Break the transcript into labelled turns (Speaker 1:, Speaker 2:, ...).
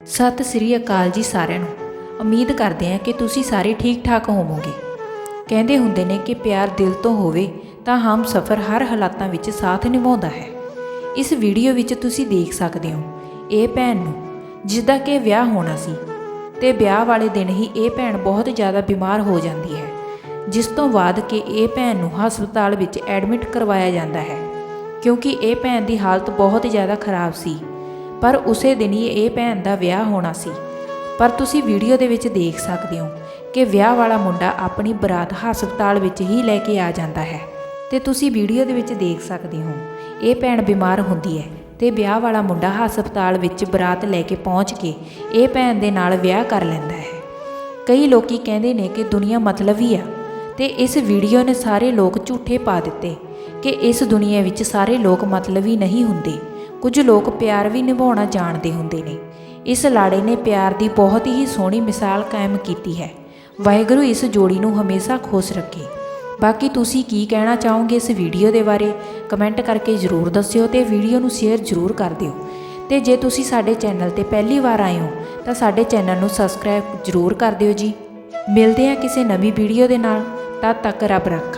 Speaker 1: ਸਤਿ ਸ੍ਰੀ ਅਕਾਲ ਜੀ ਸਾਰਿਆਂ ਨੂੰ। ਉਮੀਦ ਕਰਦੇ ਹਾਂ ਕਿ ਤੁਸੀਂ ਸਾਰੇ ਠੀਕ ਠਾਕ ਹੋਵੋਗੇ। ਕਹਿੰਦੇ ਹੁੰਦੇ ਨੇ ਕਿ ਪਿਆਰ ਦਿਲ ਤੋਂ ਹੋਵੇ ਤਾਂ ਹਮ ਸਫਰ ਹਰ ਹਾਲਾਤਾਂ ਵਿੱਚ ਸਾਥ ਨਿਭਾਉਂਦਾ ਹੈ। ਇਸ ਵੀਡੀਓ ਵਿੱਚ ਤੁਸੀਂ ਦੇਖ ਸਕਦੇ ਹੋ, ਇਹ ਭੈਣ ਨੂੰ ਜਿਸ ਦਾ ਕਿ ਵਿਆਹ ਹੋਣਾ ਸੀ। ਤੇ ਵਿਆਹ ਵਾਲੇ ਦਿਨ ਹੀ ਇਹ ਭੈਣ ਬਹੁਤ ਜ਼ਿਆਦਾ ਬਿਮਾਰ ਹੋ ਜਾਂਦੀ ਹੈ, ਜਿਸ ਤੋਂ ਬਾਅਦ ਕਿ ਇਹ ਭੈਣ ਨੂੰ ਹਸਪਤਾਲ ਵਿੱਚ ਐਡਮਿਟ ਕਰਵਾਇਆ ਜਾਂਦਾ ਹੈ। ਕਿਉਂਕਿ ਇਹ ਭੈਣ ਦੀ ਹਾਲਤ ਬਹੁਤ ਜ਼ਿਆਦਾ ਖਰਾਬ ਸੀ। ਪਰ ਉਸੇ ਦਿਨ ਹੀ ਇਹ ਭੈਣ ਦਾ ਵਿਆਹ ਹੋਣਾ ਸੀ। ਪਰ ਤੁਸੀਂ ਵੀਡੀਓ ਦੇ ਵਿੱਚ ਦੇਖ ਸਕਦੇ ਹੋ ਕਿ ਵਿਆਹ ਵਾਲਾ ਮੁੰਡਾ ਆਪਣੀ ਬਰਾਤ ਹਸਪਤਾਲ ਵਿੱਚ ਹੀ ਲੈ ਕੇ ਆ ਜਾਂਦਾ ਹੈ ਤੇ ਤੁਸੀਂ ਵੀਡੀਓ ਦੇ ਵਿੱਚ ਦੇਖ ਸਕਦੇ ਹੋ, ਇਹ ਭੈਣ ਬਿਮਾਰ ਹੁੰਦੀ ਹੈ ਤੇ ਵਿਆਹ ਵਾਲਾ ਮੁੰਡਾ ਹਸਪਤਾਲ ਵਿੱਚ ਬਰਾਤ ਲੈ ਕੇ ਪਹੁੰਚ ਕੇ ਇਹ ਭੈਣ ਦੇ ਨਾਲ ਵਿਆਹ ਕਰ ਲੈਂਦਾ ਹੈ। ਕਈ ਲੋਕੀ ਕਹਿੰਦੇ ਨੇ ਕਿ ਦੁਨੀਆ ਮਤਲਬ ਮਤਲਬੀ ਆ ਤੇ ਇਸ ਵੀਡੀਓ ਨੇ ਸਾਰੇ ਲੋਕ ਝੂਠੇ ਪਾ ਦਿੱਤੇ ਕਿ ਇਸ ਦੁਨੀਆ ਵਿੱਚ ਸਾਰੇ ਲੋਕ ਮਤਲਬੀ ਨਹੀਂ ਹੁੰਦੇ। ਕੁਝ ਲੋਕ ਪਿਆਰ ਵੀ ਨਿਭਾਉਣਾ ਜਾਣਦੇ ਹੁੰਦੇ ਨੇ। ਇਸ ਲਾੜੇ ਨੇ ਪਿਆਰ ਦੀ ਬਹੁਤ ਹੀ ਸੋਹਣੀ ਮਿਸਾਲ ਕਾਇਮ ਕੀਤੀ ਹੈ। ਵਾਹਿਗੁਰੂ ਇਸ ਜੋੜੀ ਨੂੰ ਹਮੇਸ਼ਾ ਖੁਸ਼ ਰੱਖੇ। ਬਾਕੀ ਤੁਸੀਂ ਕੀ ਕਹਿਣਾ ਚਾਹੋਗੇ ਇਸ ਵੀਡੀਓ ਦੇ ਬਾਰੇ? ਕਮੈਂਟ ਕਰਕੇ ਜ਼ਰੂਰ ਦੱਸਿਓ ਤੇ ਵੀਡੀਓ ਨੂੰ ਸ਼ੇਅਰ ਜ਼ਰੂਰ ਕਰ ਦਿਓ। ਤੇ ਜੇ ਤੁਸੀਂ ਸਾਡੇ ਚੈਨਲ ਤੇ ਪਹਿਲੀ ਵਾਰ ਆਏ ਹੋ, ਤਾਂ ਸਾਡੇ ਚੈਨਲ ਨੂੰ ਸਬਸਕ੍ਰਾਈਬ ਜ਼ਰੂਰ ਕਰ ਦਿਓ ਜੀ। ਮਿਲਦੇ ਹਾਂ ਕਿਸੇ ਨਵੀਂ ਵੀਡੀਓ ਦੇ ਨਾਲ। ਤਦ ਤੱਕ ਰੱਬ ਰੱਖਾ।